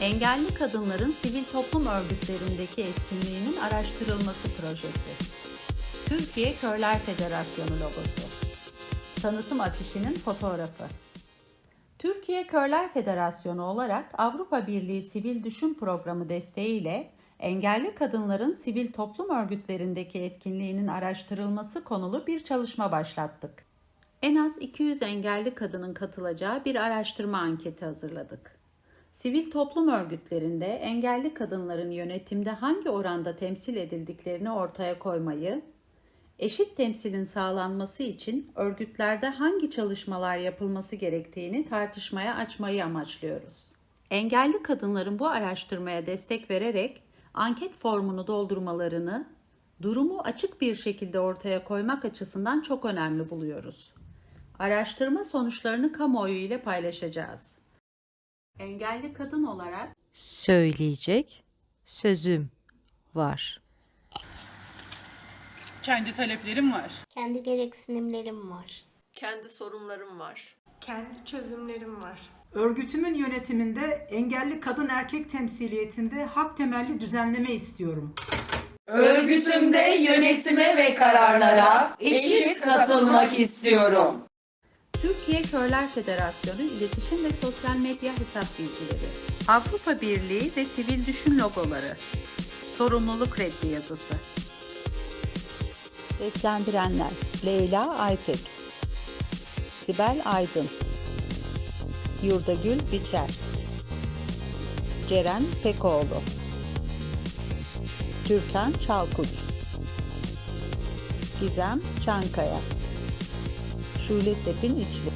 Engelli kadınların sivil toplum örgütlerindeki etkinliğinin araştırılması projesi. Türkiye Körler Federasyonu logosu. Tanıtım afişinin fotoğrafı. Türkiye Körler Federasyonu olarak Avrupa Birliği Sivil Düşün Programı desteğiyle engelli kadınların sivil toplum örgütlerindeki etkinliğinin araştırılması konulu bir çalışma başlattık. En az 200 engelli kadının katılacağı bir araştırma anketi hazırladık. Sivil toplum örgütlerinde engelli kadınların yönetimde hangi oranda temsil edildiklerini ortaya koymayı, eşit temsilin sağlanması için örgütlerde hangi çalışmalar yapılması gerektiğini tartışmaya açmayı amaçlıyoruz. Engelli kadınların bu araştırmaya destek vererek anket formunu doldurmalarını durumu açık bir şekilde ortaya koymak açısından çok önemli buluyoruz. Araştırma sonuçlarını kamuoyu ile paylaşacağız. Engelli kadın olarak söyleyecek sözüm var. Kendi taleplerim var. Kendi gereksinimlerim var. Kendi sorunlarım var. Kendi çözümlerim var. Örgütümün yönetiminde engelli kadın erkek temsiliyetinde hak temelli düzenleme istiyorum. Örgütümde yönetime ve kararlara eşit katılmak istiyorum. Türkiye Körler Federasyonu İletişim ve Sosyal Medya Hesap Bilgileri Avrupa Birliği ve Sivil Düşün logoları Sorumluluk reddi yazısı. Seslendirenler Leyla Aytek Sibel Aydın Yurdagül Biçer Ceren Pekoğlu Türkan Çalkuç Gizem Çankaya Şule Sepin İçli.